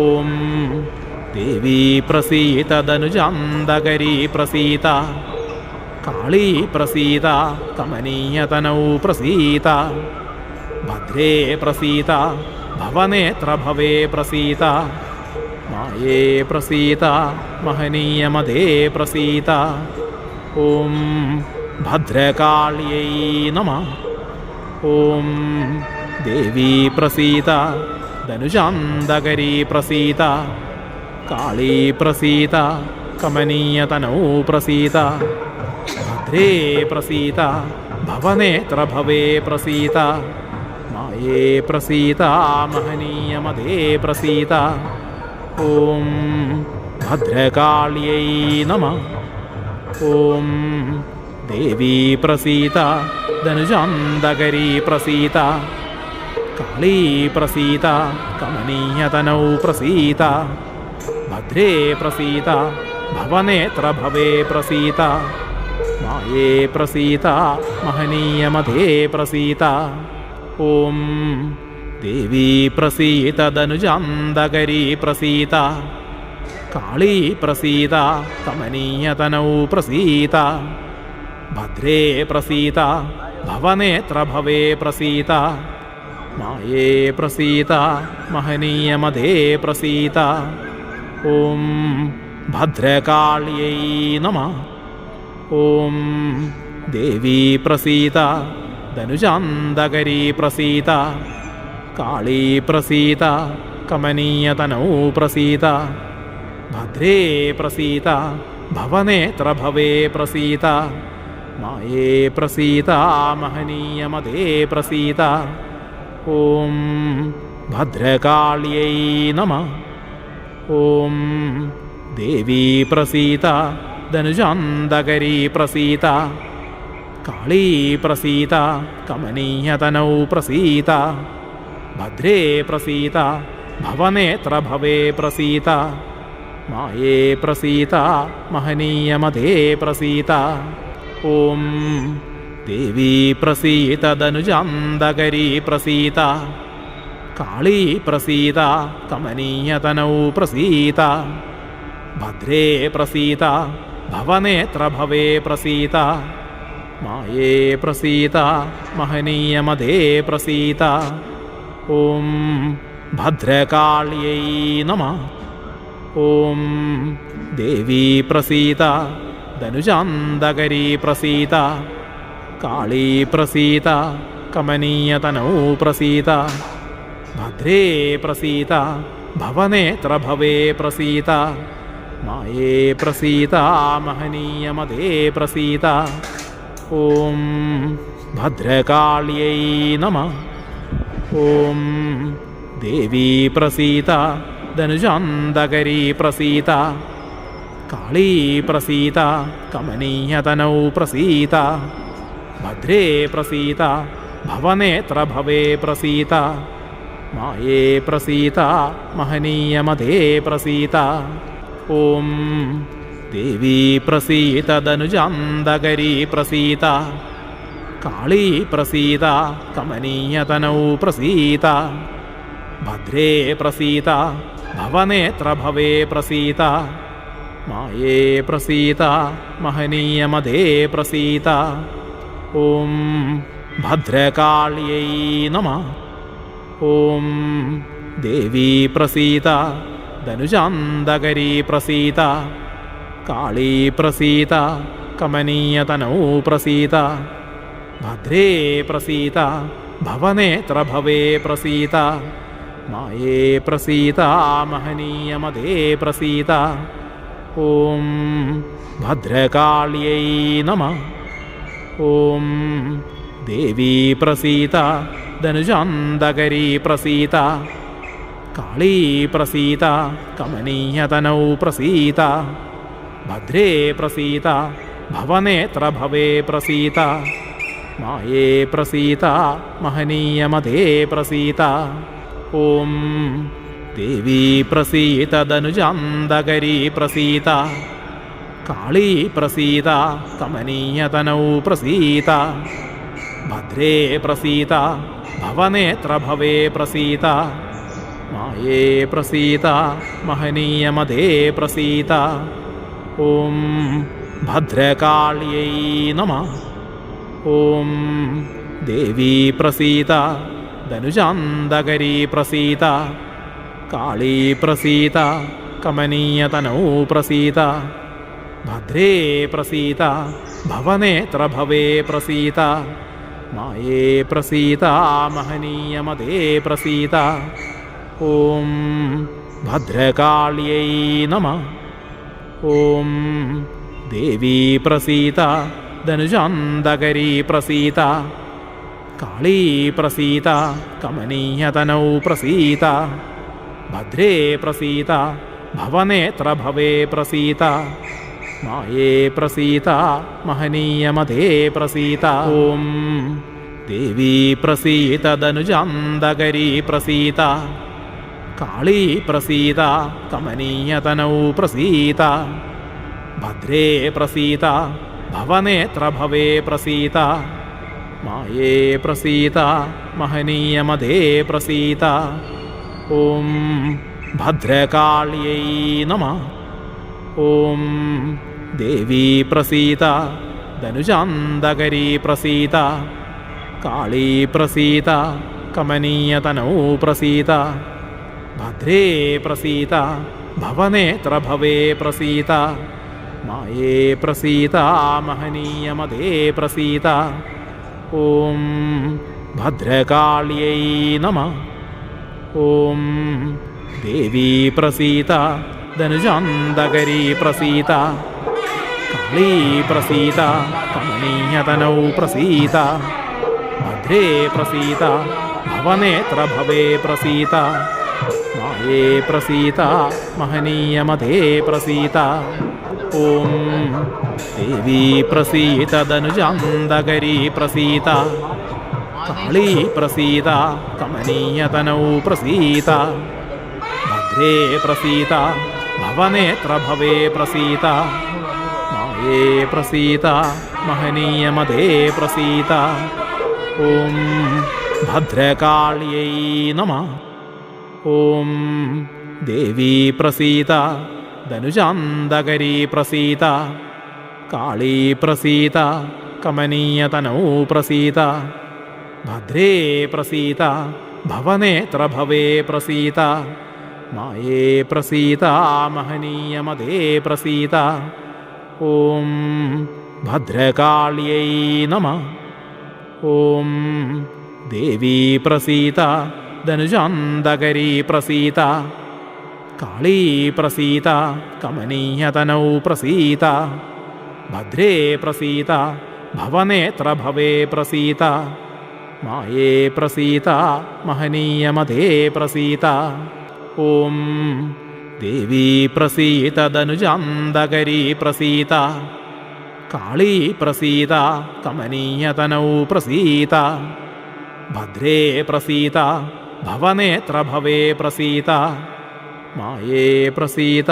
ഓം ദേവീ പ്രസീത ധനുജാന്തകരീ പ്രസീത കാളീ പ്രസീത കമനീയതനൗ പ്രസീത ഭദ്രേ പ്രസീത ഭവനേത്രഭവേ പ്രസീത മായേ പ്രസീത മഹനീയമതേ പ്രസീത. ഓം ഭദ്രകാളിയൈ നമ. ഓം ദേവീ പ്രസീത. ധനുജാന്തകരീ പ്രസീത കാളീ പ്രസീത കമനീയതനൗ പ്രസീത ഭദ്രേ പ്രസീത ഭവനേത്രഭവേ പ്രസീത മായേ പ്രസീത മഹനീയമതേ പ്രസീത ഓം ഭദ്രകാള്यै നമ ഓം ദേവീ പ്രസീത ധനുജാന്തകരീ പ്രസീത കാളീ പ്രസീത കമനീയതനൗ പ്രസീത ഭദ്രേ പ്രസീത ഭവനേത്രഭവേ പ്രസീത മായേ പ്രസീത മഹനീയമതേ പ്രസീത ഓം ദേവീ പ്രസീത ധനുജാന്തകരീ പ്രസീത കാളീ പ്രസീത प्रसीता പ്രസീത ഭദ്രേ പ്രസീത भवे പ്രസീത മായേ പ്രസീത മഹനീയമതേ പ്രസീത. ഓം ഭദ്രകാളിയൈ നമ. ഓം ദേവീ പ്രസീത ധനുജാന്തകരീ പ്രസീത. കാളീ പ്രസീത കമനീയതനൗ പ്രസീത. ഭദ്രേ പ്രസീത ഭവനേത്രഭവേ പ്രസീത. മായേ പ്രസീത മഹനീയമതേ പ്രസീത. ഓം ഭദ്രകാളിയൈ നമ. ഓം ദേവീ പ്രസീത ധനുജാന്തകരീ പ്രസീത കാളീ പ്രസീത കമനീയതനൗ പ്രസീത ഭദ്രേ പ്രസീത ഭവനേത്രഭവേ പ്രസീത മായേ പ്രസീത മഹനീയമതേ പ്രസീത. ഓം ദേവീ പ്രസീത ധനുജാന്തകരീ പ്രസീത കാളീ പ്രസീത കമനീയതനൗ പ്രസീത ഭദ്രേ പ്രസീത ഭവനേത്രഭവേ പ്രസീത മായേ പ്രസീത മഹനീയമതേ പ്രസീത ഓം ഭദ്രകാളിയൈ നമ ഓം ദേവീ പ്രസീത ധനുജാന്തകരീ പ്രസീത കാളീ പ്രസീത प्रसीता പ്രസീത ഭദ്രേ പ്രസീത ഭവനേത്രഭവേ പ്രസീത മായേ പ്രസീത മഹനീയമതേ പ്രസീത ഓം ഭദ്രകാള്यै നമ ഓം ദേവീ പ്രസീത ധനുജാന്തകരീ പ്രസീത കാളീ പ്രസീത കമനീയതനൗ പ്രസീത ഭദ്രേ പ്രസീത ഭവനേത്ര ഭവേ പ്രസീത മായേ പ്രസീത മഹനീയമതേ പ്രസീത. ഓം ദേവീ പ്രസീത ധനുജാന്തകരീ പ്രസീത കാളീ പ്രസീത കമനീയതനൗ പ്രസീത ഭദ്രേ പ്രസീത ഭവനേത്ര ഭവേ പ്രസീത മായേ പ്രസീത മഹനീയമതേ പ്രസീത. ഓം ഭദ്രകാളിയൈ നമ. ഓം ദേവീ പ്രസീത ധനുജാന്തകരീ പ്രസീത കാളീ പ്രസീത കമനീയതനൗ പ്രസീത ഭദ്രേ പ്രസീത ഭവനേത്രഭവേ പ്രസീത മായേ പ്രസീത മഹനീയമതേ പ്രസീത. ഓം ഭദ്രകാളിയൈ നമ. ഓം. ദേവീ പ്രസീത ധനുജാന്തകരീ പ്രസീത കാളീ പ്രസീത കമനീയതനൗ പ്രസീത ഭദ്രേ പ്രസീത ഭവനേത്രഭവേ പ്രസീത മായേ പ്രസീത മഹനീയമതേ പ്രസീത. ഓം. ദേവീ പ്രസീത ധനുജാന്തകരീ പ്രസീത കാളീ പ്രസീത കമനീയതനൗ പ്രസീത. ഭദ്രേ പ്രസീത ഭവനേത്രഭവേ പ്രസീത. മായേ പ്രസീത മഹനീയമതേ പ്രസീത. ഓം ഭദ്രകാളിയൈ നമ. ഓം ദേവീ പ്രസീത ധനുജാന്തകരീ പ്രസീത. കാളീ പ്രസീത കമനീയതനൗ പ്രസീത. ഭദ്രേ പ്രസീത ഭവനേത്രഭവേ പ്രസീത മായേ പ്രസീത മഹനീയമതേ പ്രസീത. ഓം ഭദ്രകാളിയൈ നമ. ഓം ദേവീ പ്രസീത ധനുജാന്തകരീ പ്രസീത. കാളീ പ്രസീത കമനീയതനൗ പ്രസീത. ഭദ്രേ പ്രസീത ഭവനേത്രഭവേ പ്രസീത. മായേ പ്രസീത മഹനീയമതേ പ്രസീത. ഓം ദേവീ പ്രസീത ധനുജാന്തകരീ പ്രസീത. കാളീ പ്രസീത കമനീയതനൗ പ്രസീത. ഭദ്രേ പ്രസീത ഭവനേത്രഭവേ പ്രസീത. മായേ പ്രസീത മഹനീയമതേ പ്രസീത. ഓം ഭദ്രകാളിയൈ നമ. ഓം ദേവീ പ്രസീത ധനുജാന്തകരീ പ്രസീത കാളീ പ്രസീത കമനീയതനൗ പ്രസീത ഭദ്രേ പ്രസീത ഭവനേത്രഭവേ പ്രസീത മായേ പ്രസീത മഹനീയമതേ പ്രസീത ഓം ഭദ്രകാളിയൈ നമ ഓം ദേവീ പ്രസീത ധനുജാന്തകരീ പ്രസീത കാളീ പ്രസീത കമനീയതനൗ പ്രസീത. ഭദ്രേ പ്രസീത ഭവനേത്രഭവേ പ്രസീത. മായേ പ്രസീത മഹനീയമതേ പ്രസീത. ഓം ദേവീ പ്രസീത ധനുജാന്തകരീ പ്രസീത. കാളീ പ്രസീത കമനീയതനൗ പ്രസീത. ഭദ്രേ പ്രസീത ഭവനേത്രഭവേ പ്രസീത. മായേ പ്രസീത മഹനീയമതേ പ്രസീത. ഓം ഭദ്രകാളിയൈ നമ. ഓം ദേവീ പ്രസീത ധനുജാന്തകരീ പ്രസീത കാളീ പ്രസീത കമനീയതനൗ പ്രസീത. ഭദ്രേ പ്രസീത ഭവനേത്രഭവേ പ്രസീത. മായേ പ്രസീത മഹനീയമതേ പ്രസീത. ഓം ഭദ്രകാളിയൈ നമ. ഓം ദേവീ പ്രസീത ധനുജാന്തകരീ പ്രസീത കാളീ പ്രസീത കമനീയതനൗ പ്രസീത ഭദ്രേ പ്രസീത ഭവനേത്രഭവേ പ്രസീത മായേ പ്രസീത മഹനീയമതേ പ്രസീത. ഓം ദേവീ പ്രസീത ധനുജാന്തകരീ പ്രസീത കാളീ പ്രസീത കമനീയതനൗ പ്രസീത ഭദ്രേ പ്രസീത ഭവനേത്രഭവേ പ്രസീത മായേ പ്രസീത.